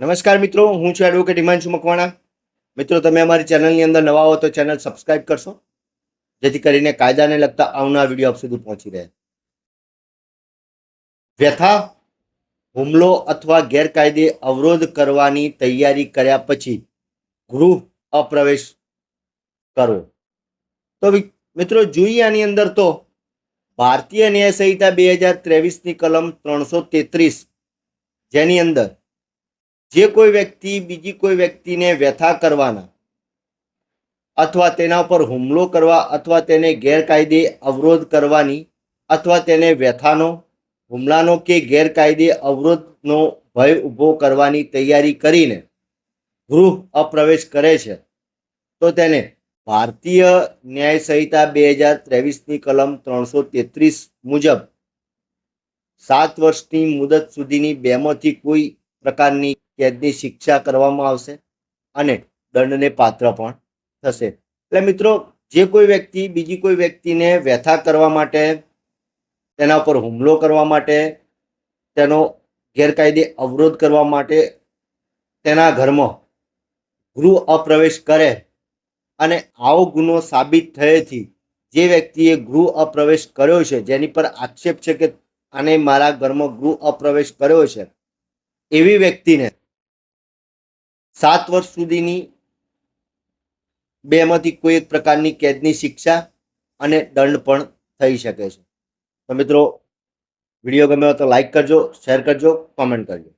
નમસ્કાર મિત્રો, હું છું એડવોકેટ હિમાંશુ મકવાણા. મિત્રો, તમે અમારી ચેનલની અંદર નવા હો તો ચેનલ સબસ્ક્રાઇબ કરશો, જેથી કરીને કાયદાને લગતા આવનાર વીડિયો આપ સુધી પહોંચી રહે. વ્યથા, હુમલો અથવા ગેરકાયદે અવરોધ કરવાની તૈયારી કર્યા પછી ગૃહ અપ્રવેશ કરવો તો મિત્રો, જોઈએ આની અંદર તો ભારતીય ન્યાય સંહિતા બે હજાર ત્રેવીસની કલમ ત્રણસો તેત્રીસ, જેની અંદર જે કોઈ વ્યક્તિ બીજી કોઈ વ્યક્તિને વ્યથા કરવાના અથવા તેના પર હુમલો કરવા અથવા તેને ગેરકાયદે અવરોધ કરવાની અથવા તેને વ્યથાનો, હુમલાનો કે ગેરકાયદે અવરોધનો ભય ઊભો કરવાની તૈયારી કરીને ગૃહ અપ્રવેશ કરે છે, તો તેને ભારતીય ન્યાય સંહિતા બે હજાર ત્રેવીસની કલમ ત્રણસો તેત્રીસ મુજબ સાત વર્ષની મુદત સુધીની બેમાંથી કોઈ પ્રકારની કેદની શિક્ષા કરવામાં આવશે અને દંડને પાત્ર પણ થશે. એટલે મિત્રો, જે કોઈ વ્યક્તિ, બીજી કોઈ વ્યક્તિને વ્યથા કરવા માટે, તેના ઉપર હુમલો કરવા માટે, તેનો ગેરકાયદે અવરોધ કરવા માટે તેના ઘરમાં ગૃહ અપ્રવેશ કરે અને આવો ગુનો સાબિત થયેથી જે વ્યક્તિએ ગૃહ અપ્રવેશ કર્યો છે, જેની પર આક્ષેપ છે કે આને મારા ઘરમાં ગૃહ અપ્રવેશ કર્યો છે, એવી વ્યક્તિને સાત વર્ષ સુધીની બેમાંથી કોઈ એક પ્રકારની કેદની શિક્ષા અને દંડ પણ થઈ શકે છે. તો મિત્રો, વીડિયો ગમ્યો તો લાઈક કરજો શેર કરજો કોમેન્ટ કરજો.